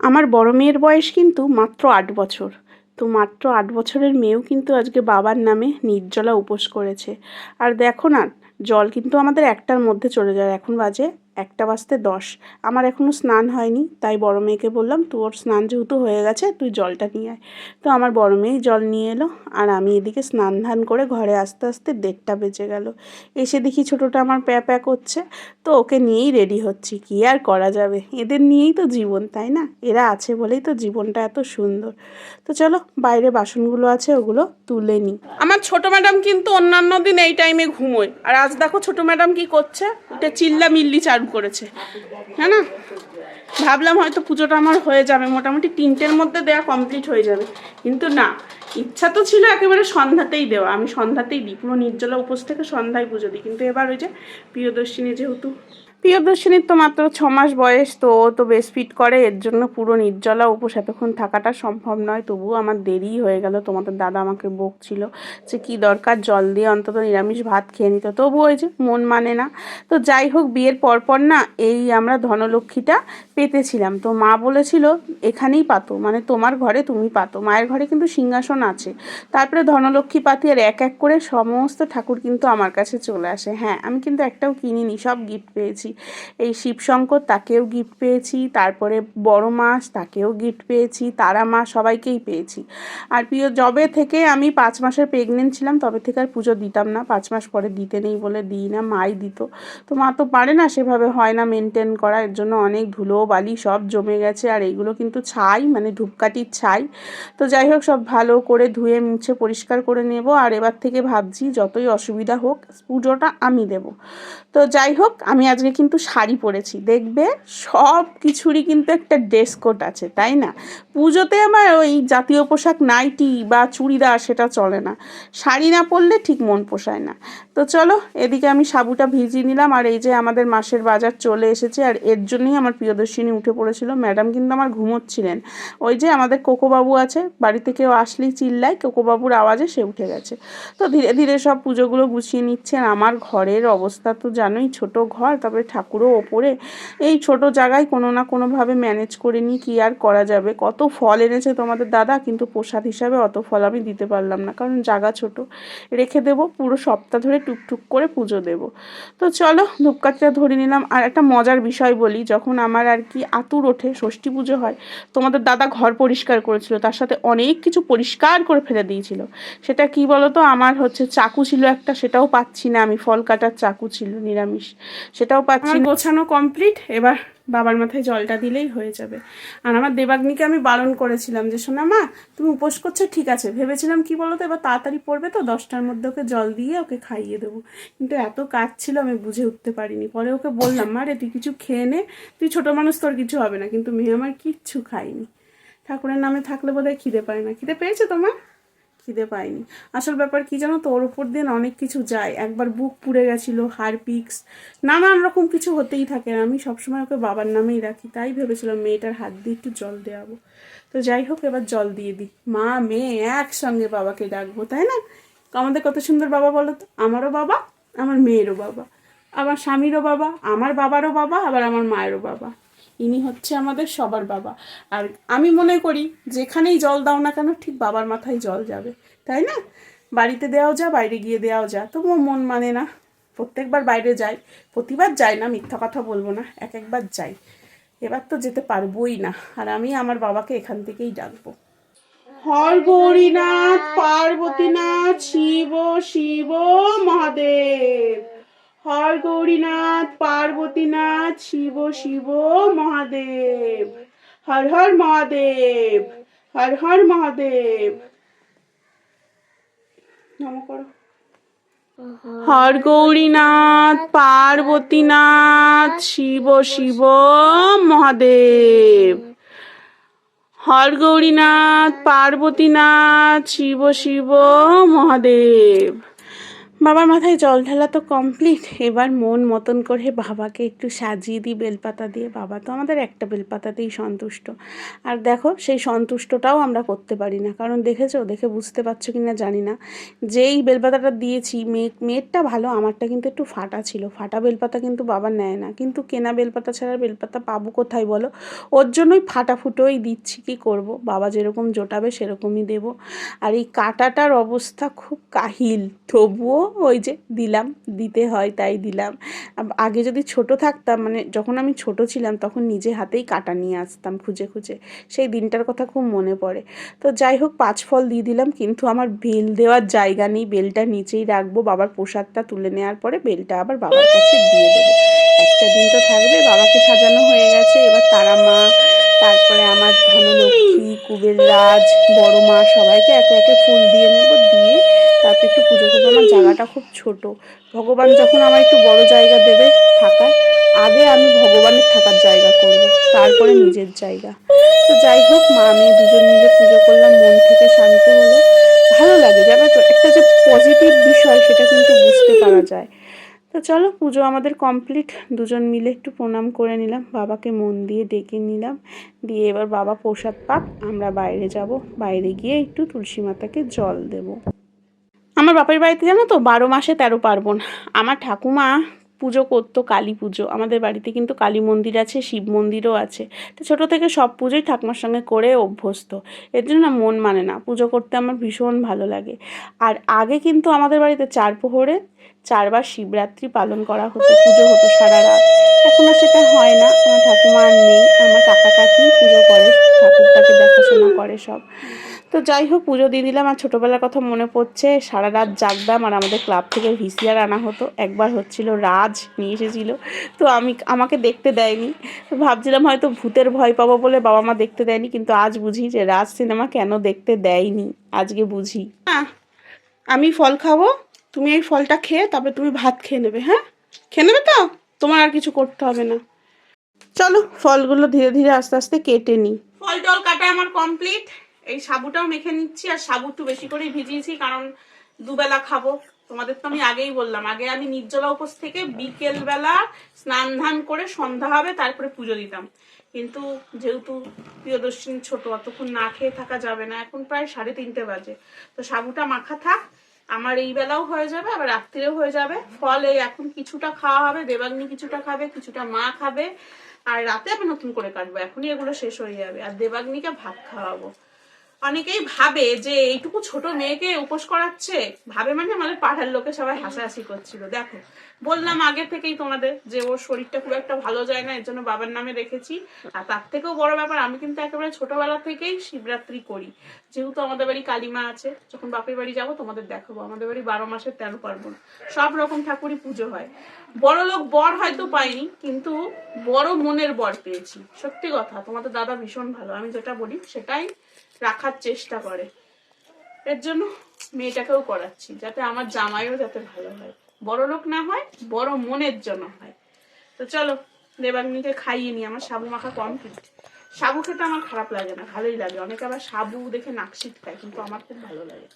আমার বড় মেয়ের বয়স কিন্তু মাত্র আট বছর। তো মাত্র আট বছরের মেয়েও কিন্তু আজকে বাবার নামে নির্জলা উপোস করেছে। আর দেখো না, জল কিন্তু আমাদের একটার মধ্যে চলে যায়। এখন বাজে একটা বাজতে দশ। আমার এখনও স্নান হয়নি, তাই বড় মেয়েকে বললাম তোর স্নান যেহেতু হয়ে গেছে, তুই জলটা নিয়ে আয়। তো আমার বড় মেয়েই জল নিয়ে এলো, আর আমি এদিকে স্নান ধান করে ঘরে আস্তে আস্তে দেড়টা বেজে গেল। এসে দেখি ছোটোটা আমার প্যা প্যা করছে, তো ওকে নিয়েই রেডি হচ্ছি, কী আর করা যাবে? এদের নিয়েই তো জীবন, তাই না? এরা আছে বলেই তো জীবনটা এত সুন্দর। তো চলো, বাইরে বাসনগুলো আছে, ওগুলো তুলে নিই আমার ছোট ম্যাডাম কিন্তু অন্যান্য দিন এই টাইমে ঘুমোয়। আর আজ দেখো ছোট ম্যাডাম কি করছে? এটা চিল্লা মিল্লি চালু করেছে। হ্যাঁ না? ভাবলাম হয়তো পুজোটা আমার হয়ে যাবে। মোটামুটি তিনটের মধ্যে দেওয়া কমপ্লিট হয়ে যাবে। কিন্তু না, ইচ্ছা তো ছিল একেবারে সন্ধ্যাতেই দেওয়া। আমি সন্ধ্যাতেই দিই। পুরো নির্জলা উপোস থেকে সন্ধ্যায় পুজো দিই। কিন্তু এবার ওই যে প্রিয়দর্শিনী যেহেতু প্রিয়দর্শিনীর তো মাত্র ছ মাস বয়স, তো ও তো বেশ ফিট করে, এর জন্য পুরো নির্জলা উপোস। এতক্ষণ থাকাটা সম্ভব নয়, তবুও আমার দেরি হয়ে গেল। তোমাদের দাদা আমাকে বকছিল যে, কি দরকার? জল দিয়ে অন্তত নিরামিষ ভাত খেয়ে নিত। তবু ওই যে মন মানে না। তো যাই হোক, বিয়ের পরপর না এই আমরা ধনলক্ষ্মীটা পেতেছিলাম। তো মা বলেছিল, এখানেই পাতো মানে তোমার ঘরে তুমি পাতো। মায়ের ঘরে কিন্তু সিংহাসন আছে। তারপরে ধনলক্ষ্মী পাতি আর এক এক করে সমস্ত ঠাকুর কিন্তু আমার কাছে চলে আসে। হ্যাঁ আমি কিন্তু একটাও কিনিনি, সব গিফট পেয়েছি। এই শিবশঙ্কর তাকেও গিফট পেয়েছি, তারপরে বড় মাস তাকেও গিফট পেয়েছি, তারা মা সবাইকেই পেয়েছি। আর প্রিয় জবে থেকে আমি পাঁচ মাসের প্রেগনেন্ট ছিলাম, তবে থেকে আর পুজো দিতাম না। পাঁচ মাস পরে দিতে নেই বলে দিই না, মাই দিত। তো মা তো পারে না সেভাবে হয় না মেনটেন করা, এর জন্য অনেক ধুলো, বালি সব জমে গেছে, আর এইগুলো কিন্তু ছাই মানে ধূপকাঠির ছাই। তো যাই হোক, সব ভালো করে ধুয়ে, মুছে, পরিষ্কার করে নেব। আর এবার থেকে ভাবছি, যতই অসুবিধা হোক, পুজোটা আমি দেব। তো যাই হোক, আমি আজকে কিন্তু শাড়ি পরেছি। দেখবে সব কিছুরই কিন্তু একটা ড্রেস কোড আছে, তাই না? পুজোতে আমার ওই জাতীয় পোশাক নাইটি বা চুড়িদার সেটা চলে না। শাড়ি না পরলে ঠিক মন পোষায় না। তো চলো, এদিকে আমি সাবুটা ভিজিয়ে নিলাম আর এই যে আমাদের মাসের বাজার চলে এসেছে আর এর জন্যই আমার প্রিয়দর্শিনী উঠে পড়েছিল। ম্যাডাম কিন্তু আমার ঘুমোচ্ছিলেন। ওই যে আমাদের কোকোবাবু আছে, বাড়িতে কেউ আসলেই চিল্লায়, কোকোবাবুর আওয়াজে সে উঠে গেছে। তো ধীরে ধীরে সব পুজোগুলো গুছিয়ে নিচ্ছেন আমার ঘরের অবস্থা তো জানোই, ছোট ঘর, তারপরে ঠাকুরও ওপরে। এই ছোট জায়গায় কোনো না কোনোভাবে ম্যানেজ করে নিই, কী আর করা যাবে? কত ফল এনেছে তোমাদের দাদা, কিন্তু প্রসাদ হিসাবে অত ফল আমি দিতে পারলাম না, কারণ জায়গা ছোট। রেখে দেবো, পুরো সপ্তাহ ধরে টুকটুক করে পুজো দেব। তো চলো, ধূপকাঠিটা ধরে নিলাম। আর একটা মজার বিষয় বলি, যখন আমার আর কি আতুর ওঠে, ষষ্ঠী পুজো হয়, তোমাদের দাদা ঘর পরিষ্কার করেছিল, তার সাথে অনেক কিছু পরিষ্কার করে ফেলে দিয়েছিল। সেটা কি বলতো? আমার হচ্ছে চাকু ছিল একটা, সেটাও পাচ্ছি না আমি, ফল কাটার চাকু ছিল, নিরামিষ। সেটাও পাচ্ছি না। গোছানো কমপ্লিট এবার বাবার মাথায় জলটা দিলেই হয়ে যাবে। আর আমার দেবাগ্নিকে আমি বারণ করেছিলাম যে শোনা মা তুমি উপোস করছ ঠিক আছে। ভেবেছিলাম কি বলতো এবার তাড়াতাড়ি পড়বে তো দশটার মধ্যে ওকে জল দিয়ে ওকে খাইয়ে দেবো। কিন্তু এত কাজ ছিল আমি বুঝে উঠতে পারিনি। পরে ওকে বললাম মা রে তুই কিছু খেয়ে নে তুই ছোটো মানুষ তোর কিছু হবে না। কিন্তু মেয়ে আমার কিচ্ছু খাইনি ঠাকুরের নামে থাকলে বোধহয় খিদে পায় না। খিদে পেয়েছে তোমার? খিদে পায়নি। আসল ব্যাপার কি জানো তো? ওর উপর দিয়ে না অনেক কিছু যায়। একবার বুক পুড়ে গেছিল, হারপিক্স, নানান রকম কিছু হতেই থাকে। আমি সবসময় ওকে বাবার নামেই রাখি। তাই ভেবেছিলাম মেয়েটার হাত দিয়ে একটু জল দেওয়াবো তো যাই হোক, এবার জল দিয়ে দিই। মা, মেয়ে একসঙ্গে বাবাকে ডাকবো, তাই না? আমাদের কত সুন্দর বাবা বলো তো? আমারও বাবা, আমার মেয়েরও বাবা। আমার স্বামীরও বাবা, আমার বাবারও বাবা, আবার আমার মায়েরও বাবা। ইনি হচ্ছে আমাদের সবার বাবা। আর আমি মনে করি, যেখানেই জল দাও না কেন, ঠিক বাবার মাথায় জল যাবে, তাই না? বাড়িতে দেওয়াও যা, বাইরে গিয়ে দেওয়াও যা। তবুও মন মানে না, প্রত্যেকবার বাইরে যাই, প্রতিবার যাই না, মিথ্যা কথা বলব না, এক একবার যাই। এবার তো যেতে পারবোই না, আর আমি আমার বাবাকে এখান থেকেই ডাকবো। হর গৌরীনাথ, পার্বতীনাথ, শিব শিব মহাদেব। হর গৌরীনাথ, পার্বতীনাথ, শিব শিব, মহাদেব। হর হর মহাদেব, হর হর মহাদেব। হর গৌরীনাথ, পার্বতীনাথ, শিব শিব, মহাদেব। হর গৌরীনাথ, পার্বতীনাথ, শিব শিব, মহাদেব। বাবার মাথায় জল ঢালা তো কমপ্লিট এবার মন মতন করে বাবাকে একটু সাজিয়ে দিই বেলপাতা দিয়ে। বাবা তো আমাদের একটা বেলপাতাতেই সন্তুষ্ট। আর দেখো, সেই সন্তুষ্টটাও আমরা করতে পারি না। কারণ দেখেছ? দেখে বুঝতে পারছ কি না জানি না। যেই বেলপাতাটা দিয়েছি মেয়ে মেয়েরটা ভালো, আমারটা কিন্তু একটু ফাটা ছিল। ফাটা বেলপাতা কিন্তু বাবা নেয় না। কিন্তু কেনা বেলপাতা ছাড়া বেলপাতা পাবো কোথায় বলো? ওর জন্যই ফাটা ফুটোই দিচ্ছি, কি করব? বাবা যেরকম জোটাবে সেরকমই দেব। আর এই কাটাটার অবস্থা খুব কাহিল। তবুও ওই যে দিলাম, দিতে হয় তাই দিলাম। আগে যদি ছোট থাকতাম মানে যখন আমি ছোট ছিলাম, তখন নিজে হাতেই কাটা নিয়ে আসতাম খুঁজে খুঁজে। সেই দিনটার কথা খুব মনে পড়ে। তো যাই হোক, পাঁচ ফল দিয়ে দিলাম, কিন্তু আমার বেল দেওয়ার জায়গা নেই। বেলটা নিচেই রাখব, বাবার প্রসাদটা তুলে নেওয়ার পরে বেলটা আবার বাবার কাছে দিয়ে দেবো। একটা দিন তো থাকবে, বাবাকে সাজানো হয়ে গেছে। এবার তারা মা, তারপরে আমার ধনলক্ষ্মী কুবের রাজ বড় মা সবাইকে একে একে ফুল দিয়ে নেব, দিয়ে তারপর একটু পুজো করব। আমার জায়গাটা খুব ছোট। ভগবান যখন আমার একটু বড় জায়গা দেবে থাকার, আগে আমি ভগবানের থাকার জায়গা করব, তারপরে নিজের জায়গা। তো যাই হোক, মা মেয়ে দুজন মিলে পুজো করলাম, মন থেকে শান্ত হলো। ভালো লাগে, জানো তো, একটা যে পজিটিভ বিষয় সেটা কিন্তু বুঝতে পারা যায়। তো চলো, পুজো আমাদের কমপ্লিট দুজন মিলে একটু প্রণাম করে নিলাম। বাবাকে মন দিয়ে ডেকে নিলাম। দিয়ে এবার বাবা প্রসাদ পাক, আমরা বাইরে যাব। বাইরে গিয়ে একটু তুলসী মাতাকে জল দেব। আমার বাপের বাড়িতে জানো তো বারো মাসে তেরো পার্বণ। আমার ঠাকুমা পুজো করতো কালী পুজো। আমাদের বাড়িতে কিন্তু কালী মন্দির আছে, শিব মন্দিরও আছে। তো ছোটো থেকে সব পুজোই ঠাকুমার সঙ্গে করে অভ্যস্ত। এর জন্য না মন মানে না। পুজো করতে আমার ভীষণ ভালো লাগে। আর আগে কিন্তু আমাদের বাড়িতে চার প্রহরে চারবার শিবরাত্রি পালন করা হতো, পুজো হতো সারা রাত। এখন আর সেটা হয় না। আমার ঠাকুমা আর নেই। আমার কাকা কাকি পুজো করে, ঠাকুরটাকে দেখাশোনা করে সব। তো যাই হোক পুজো দিয়ে দিলাম। আর ছোটোবেলার কথা মনে পড়ছে সারা রাত জাগতাম আর আমাদের ক্লাব থেকে ভিসিআর আনা হতো। একবার হচ্ছিল রাজ, নিয়ে এসেছিল। তো আমি, আমাকে দেখতে দেয়নি। ভাবছিলাম হয়তো ভূতের ভয় পাবো বলে বাবা মা দেখতে দেয়নি, কিন্তু আজ বুঝি যে রাজ সিনেমা কেন দেখতে দেয়নি। আজকে বুঝি। আমি ফল খাব, তুমি এই ফলটা খেয়ে তারপরে তুমি ভাত খেয়ে নেবে হ্যাঁ? খেয়ে নেবে তো? তোমার আর কিছু করতে হবে না। চলো, ফলগুলো ধীরে ধীরে আস্তে আস্তে কেটে নিই। ফল টল কাটা আমার কমপ্লিট এই সাবুটাও মেখে নিচ্ছি, আর সাবু একটু বেশি করে ভিজিয়েছি, কারণ দুবেলা খাব। তোমাদের তো আমি আগেই বললাম, আগে আমি নির্জলা উপোস থেকে বিকেল বেলা স্নান ধান করে সন্ধ্যা হবে, তারপরে পুজো দিতাম। কিন্তু যেহেতু প্রিয়দর্শিনী ছোট, অতক্ষণ না খেয়ে থাকা যাবে না, এখন প্রায় সাড়ে তিনটে বাজে। তো সাবুটা মাখা থাক, আমার এই বেলাও হয়ে যাবে, আবার রাত্রিরেও হয়ে যাবে। ফল এখন কিছুটা খাওয়া হবে, দেবাগ্নি কিছুটা খাবে, কিছুটা মা খাবে, আর রাতে আমি নতুন করে কাটবো, এখনই এগুলো শেষ হয়ে যাবে। আর দেবাগ্নিকে ভাত খাওয়াবো। অনেকেই ভাবে যে এইটুকু ছোট মেয়েকে উপোস করাচ্ছে। ভাবে মানে আমাদের পাড়ার লোকে সবাই হাসাহাসি করছিল। দেখো, বললাম আগে থেকেই তোমাদের যে ওর শরীরটা খুব একটা ভালো যায় না, এর জন্য বাবার নামে রেখেছি। আর তার থেকেও বড় ব্যাপার, আমি কিন্তু একেবারে ছোটবেলা থেকেই শিবরাত্রি করি। যেহেতু আমাদের বাড়ি কালীমা আছে, যখন বাপের বাড়ি যাব তোমাদের দেখাবো। আমাদের বাড়ি বারো মাসের তেরো পার্বণ। সব রকম ঠাকুরই পুজো হয়। বড় লোক বর হয়তো পাইনি, কিন্তু বড় মনের বর পেয়েছি। সত্যি কথা, তোমাদের দাদা ভীষণ ভালো, আমি যেটা বলি সেটাই রাখার চেষ্টা করে। এর জন্য মেয়েটাকেও করাচ্ছি, যাতে আমার জামাইও যাতে ভালো হয়। বড় লোক না হয়, বড় মনের জন্য হয়। তো চলো, দেবাগ্নিকে খাইয়ে নি আমার সাবু মাখা কমপ্লিট সাবু খেতে আমার খারাপ লাগে না, ভালোই লাগে। অনেকে আবার সাবু দেখে নাকশিট খায় কিন্তু আমার খুব ভালো লাগে।